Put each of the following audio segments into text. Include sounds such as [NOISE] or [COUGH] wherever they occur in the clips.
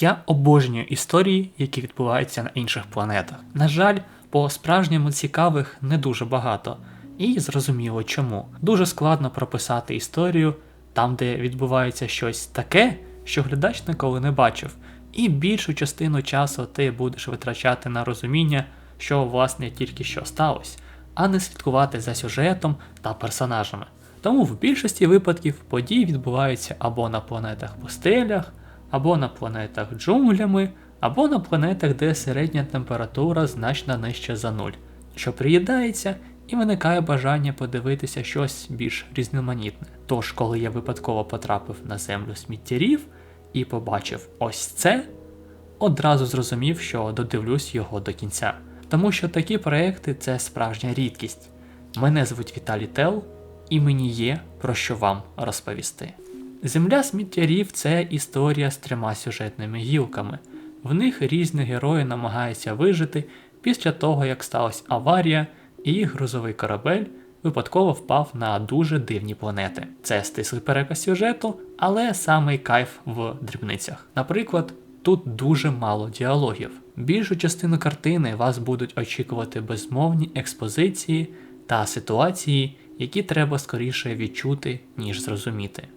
Я обожнюю історії, які відбуваються на інших планетах. На жаль, по справжньому цікавих не дуже багато. І зрозуміло чому. Дуже складно прописати історію там, де відбувається щось таке, що глядач ніколи не бачив. І більшу частину часу ти будеш витрачати на розуміння, що власне тільки що сталося, а не слідкувати за сюжетом та персонажами. Тому в більшості випадків події відбуваються або на планетах пустелях, або на планетах джунглями, або на планетах, де середня температура значно нижча за нуль, що приїдається і виникає бажання подивитися щось більш різноманітне. Тож, коли я випадково потрапив на землю сміттярів і побачив ось це, одразу зрозумів, що додивлюсь його до кінця. Тому що такі проекти це справжня рідкість. Мене звуть Віталій Тел, і мені є про що вам розповісти. Земля сміттярів це історія з трьома сюжетними гілками. В них різні герої намагаються вижити після того, як сталася аварія, і їх грузовий корабель випадково впав на дуже дивні планети. Це стислий переказ сюжету, але самий кайф в дрібницях. Наприклад, тут дуже мало діалогів. Більшу частину картини вас будуть очікувати безмовні експозиції та ситуації, які треба скоріше відчути, ніж зрозуміти.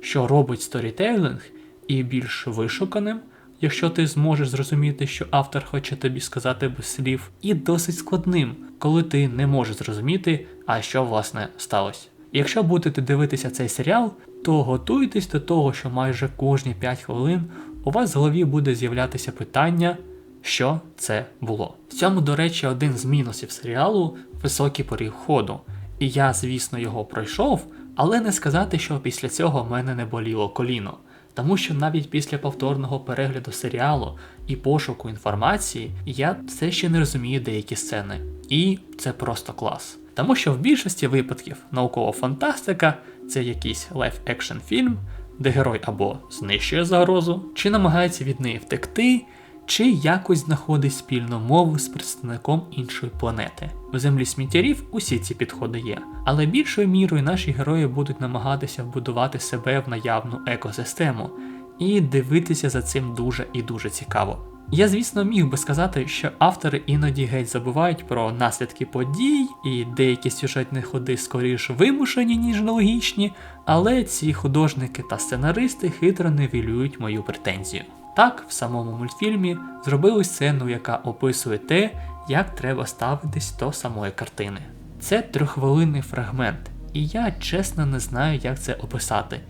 Що робить сторітейлинг і більш вишуканим, якщо ти зможеш зрозуміти, що автор хоче тобі сказати без слів, і досить складним, коли ти не можеш зрозуміти, а що власне сталося. Якщо будете дивитися цей серіал, то готуйтесь до того, що майже кожні 5 хвилин у вас в голові буде з'являтися питання, що це було. В цьому, до речі, один з мінусів серіалу високий поріг ходу. І я, звісно, його пройшов, але не сказати, що після цього в мене не боліло коліно. Тому що навіть після повторного перегляду серіалу і пошуку інформації я все ще не розумію деякі сцени. І це просто клас. Тому що в більшості випадків наукова фантастика це якийсь лайф-екшн фільм, де герой або знищує загрозу, чи намагається від неї втекти, чи якось знаходить спільну мову з представником іншої планети. В землі сміттярів усі ці підходи є, але більшою мірою наші герої будуть намагатися вбудувати себе в наявну екосистему і дивитися за цим дуже і дуже цікаво. Я, звісно, міг би сказати, що автори іноді геть забувають про наслідки подій, і деякі сюжетні ходи скоріш вимушені, ніж нелогічні, але ці художники та сценаристи хитро невілюють мою претензію. Так, в самому мультфільмі зробили сцену, яка описує те, як треба ставитись до самої картини. Це трьоххвилинний фрагмент, і я чесно не знаю, як це описати.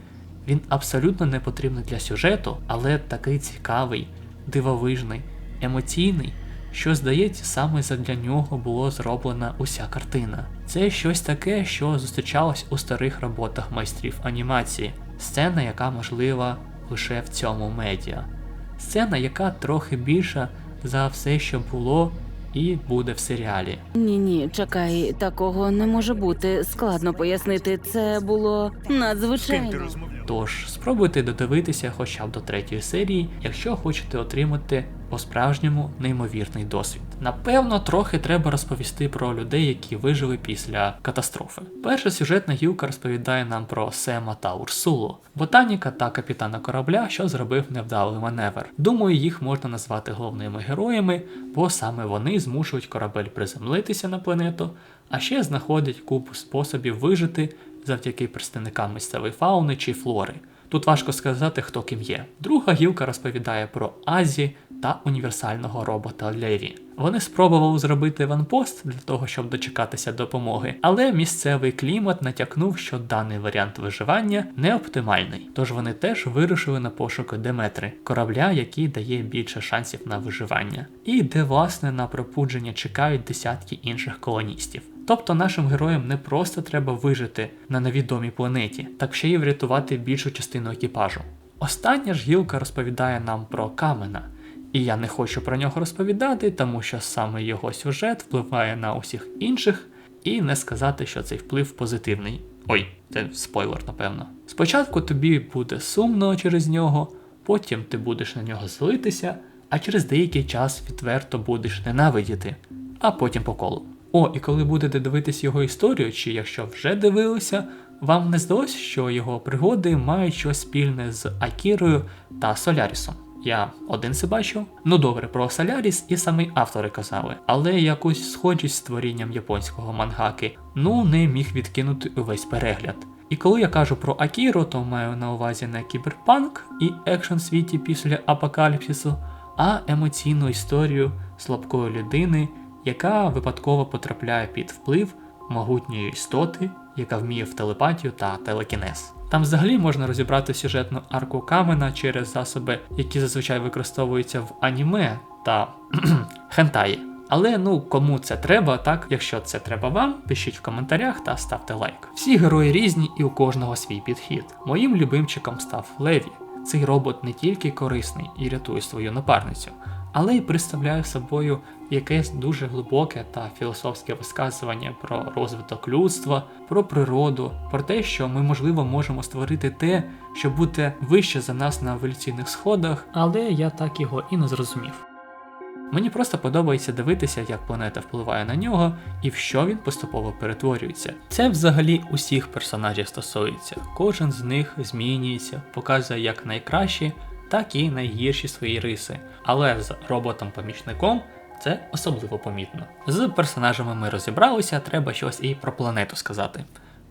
Він абсолютно не потрібний для сюжету, але такий цікавий, дивовижний, емоційний, що, здається, саме задля нього було зроблена уся картина. Це щось таке, що зустрічалось у старих роботах майстрів анімації, сцена, яка можлива лише в цьому медіа. Сцена, яка трохи більша за все, що було і буде в серіалі. Ні, ні, чекай, такого не може бути. Складно пояснити. Це було надзвичайно. Тож спробуйте додивитися хоча б до третьої серії, якщо хочете отримати по-справжньому неймовірний досвід. Напевно, трохи треба розповісти про людей, які вижили після катастрофи. Перша сюжетна гілка розповідає нам про Сема та Урсулу, ботаніка та капітана корабля, що зробив невдалий маневр. Думаю, їх можна назвати головними героями, бо саме вони змушують корабель приземлитися на планету, а ще знаходять купу способів вижити завдяки представникам місцевої фауни чи флори. Тут важко сказати, хто ким є. Друга гілка розповідає про Азі та універсального робота Леві. Вони спробували зробити ванпост для того, щоб дочекатися допомоги, але місцевий клімат натякнув, що даний варіант виживання не оптимальний. Тож вони теж вирушили на пошуки Деметри, корабля, який дає більше шансів на виживання, і де власне на пробудження чекають десятки інших колоністів. Тобто нашим героям не просто треба вижити на невідомій планеті, так ще й врятувати більшу частину екіпажу. Остання ж гілка розповідає нам про Камена, і я не хочу про нього розповідати, тому що саме його сюжет впливає на усіх інших, і не сказати, що цей вплив позитивний. Ой, це спойлер, напевно. Спочатку тобі буде сумно через нього, потім ти будеш на нього злитися, а через деякий час відверто будеш ненавидіти, а потім по колу. О, і коли будете дивитись його історію, чи якщо вже дивилися, Вам не здалось, що його пригоди мають щось спільне з Акірою та Солярісом? Я один це бачив. Ну добре, про Соляріс і самі автори казали, але якусь схожість з творінням японського мангаки ну не міг відкинути увесь перегляд. І коли я кажу про Акіру, то маю на увазі не кіберпанк і екшн світі після апокаліпсису, а емоційну історію слабкої людини, яка випадково потрапляє під вплив могутньої істоти, яка вміє в телепатію та телекінез. Там взагалі можна розібрати сюжетну арку камена через засоби, які зазвичай використовуються в аніме та [CLEARS THROAT] хентаї. Але ну кому це треба, так якщо це треба вам, пишіть в коментарях та ставте лайк. Всі герої різні і у кожного свій підхід. Моїм любимчиком став Леві. Цей робот не тільки корисний і рятує свою напарницю, але й представляє собою якесь дуже глибоке та філософське висказування про розвиток людства, про природу, про те, що ми можливо можемо створити те, що буде вище за нас на еволюційних сходах, але я так його і не зрозумів. Мені просто подобається дивитися, як планета впливає на нього і в що він поступово перетворюється. Це взагалі усіх персонажів стосується. Кожен з них змінюється, показує як найкращі, так і найгірші свої риси. Але з роботом-помічником це особливо помітно. З персонажами ми розібралися, треба щось і про планету сказати.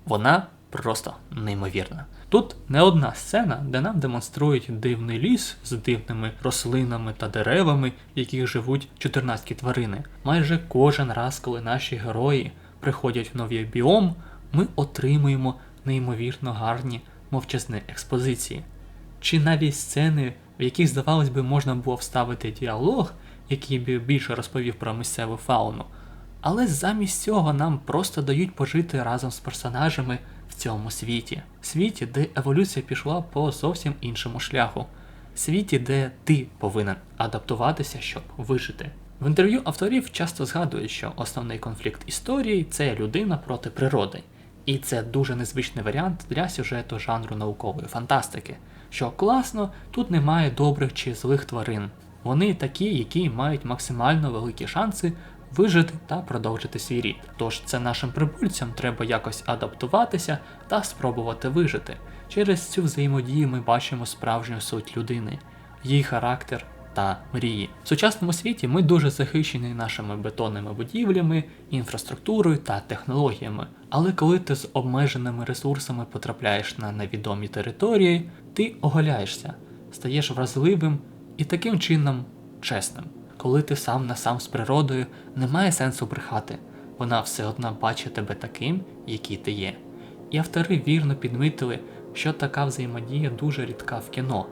Вона просто неймовірна. Тут не одна сцена, де нам демонструють дивний ліс з дивними рослинами та деревами, в яких живуть 14 тварини. Майже кожен раз, коли наші герої приходять в новий біом, ми отримуємо неймовірно гарні мовчазні експозиції. Чи навіть сцени, в яких, здавалось би, можна було вставити діалог, який би більше розповів про місцеву фауну. Але замість цього нам просто дають пожити разом з персонажами в цьому світі. Світі, де еволюція пішла по зовсім іншому шляху. Світі, де ти повинен адаптуватися, щоб вижити. В інтерв'ю авторів часто згадують, що основний конфлікт історії це людина проти природи. І це дуже незвичний варіант для сюжету жанру наукової фантастики. Що класно, тут немає добрих чи злих тварин. Вони такі, які мають максимально великі шанси вижити та продовжити свій рід. Тож це нашим прибульцям треба якось адаптуватися та спробувати вижити. Через цю взаємодію ми бачимо справжню суть людини, її характер та мрії. В сучасному світі ми дуже захищені нашими бетонними будівлями, інфраструктурою та технологіями. Але коли ти з обмеженими ресурсами потрапляєш на невідомі території, ти оголяєшся, стаєш вразливим і таким чином чесним. Коли ти сам на сам з природою, немає сенсу брехати, вона все одно бачить тебе таким, який ти є. І автори вірно підмітили, що така взаємодія дуже рідка в кіно.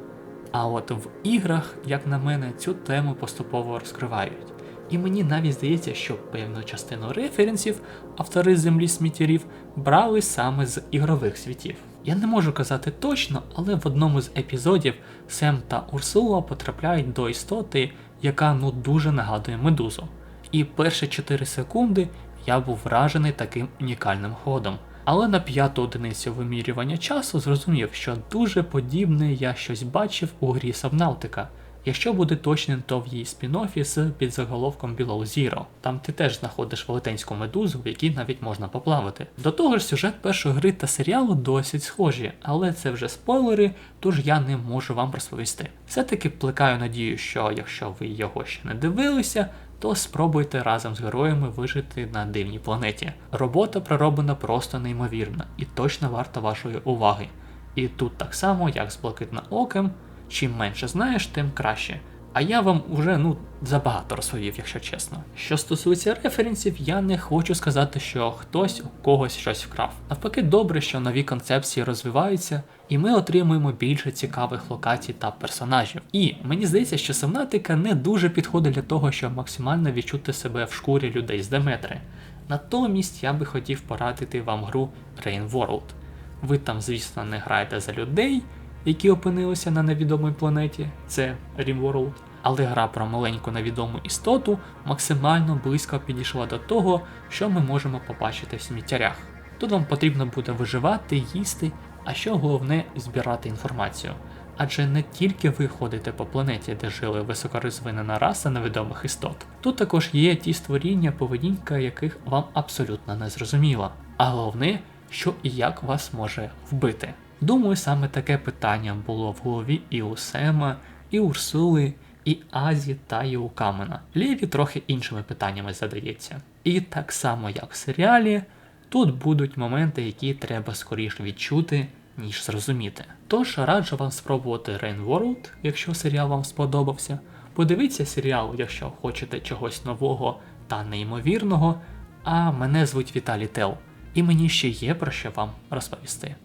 А от в іграх, як на мене, цю тему поступово розкривають. І мені навіть здається, що певну частину референсів автори землі сміттярів брали саме з ігрових світів. Я не можу казати точно, але в одному з епізодів Сем та Урсула потрапляють до істоти, яка ну дуже нагадує медузу. І перші 4 секунди я був вражений таким унікальним ходом. Але на п'яту одиницю вимірювання часу зрозумів, що дуже подібне я щось бачив у грі Сабнавтика. Якщо буде точним, то в її спін-оффі з підзаголовком Below Zero. Там ти теж знаходиш велетенську медузу, в якій навіть можна поплавати. До того ж, сюжет першої гри та серіалу досить схожі, але це вже спойлери, тож я не можу вам розповісти. Все-таки плекаю надію, що якщо ви його ще не дивилися, то спробуйте разом з героями вижити на дивній планеті. Робота пророблена просто неймовірно і точно варта вашої уваги. І тут так само, як з блакитнооким, чим менше знаєш, тим краще. А я вам уже ну забагато розповів, якщо чесно. Що стосується референсів, я не хочу сказати, що хтось у когось щось вкрав. Навпаки, добре, що нові концепції розвиваються, і ми отримуємо більше цікавих локацій та персонажів. І мені здається, що Севнатика не дуже підходить для того, щоб максимально відчути себе в шкурі людей з Деметри. Натомість я би хотів порадити вам гру Rain World. Ви там, звісно, не граєте за людей, які опинилися на невідомій планеті, це RimWorld, але гра про маленьку невідому істоту максимально близько підійшла до того, що ми можемо побачити в сміттярях. Тут вам потрібно буде виживати, їсти, а що головне збирати інформацію. Адже не тільки ви ходите по планеті, де жили високорозвинена раса невідомих істот. Тут також є ті створіння, поведінка яких вам абсолютно не зрозуміла. А головне, що і як вас може вбити. Думаю, саме таке питання було в голові і у Сема, і Урсули, і Азі та і у Камена. Лєві трохи іншими питаннями задається. І так само, як в серіалі, тут будуть моменти, які треба скоріше відчути, ніж зрозуміти. Тож раджу вам спробувати Rain World, якщо серіал вам сподобався. Подивіться серіал, якщо хочете чогось нового та неймовірного. А мене звуть Віталій Тел, і мені ще є про що вам розповісти.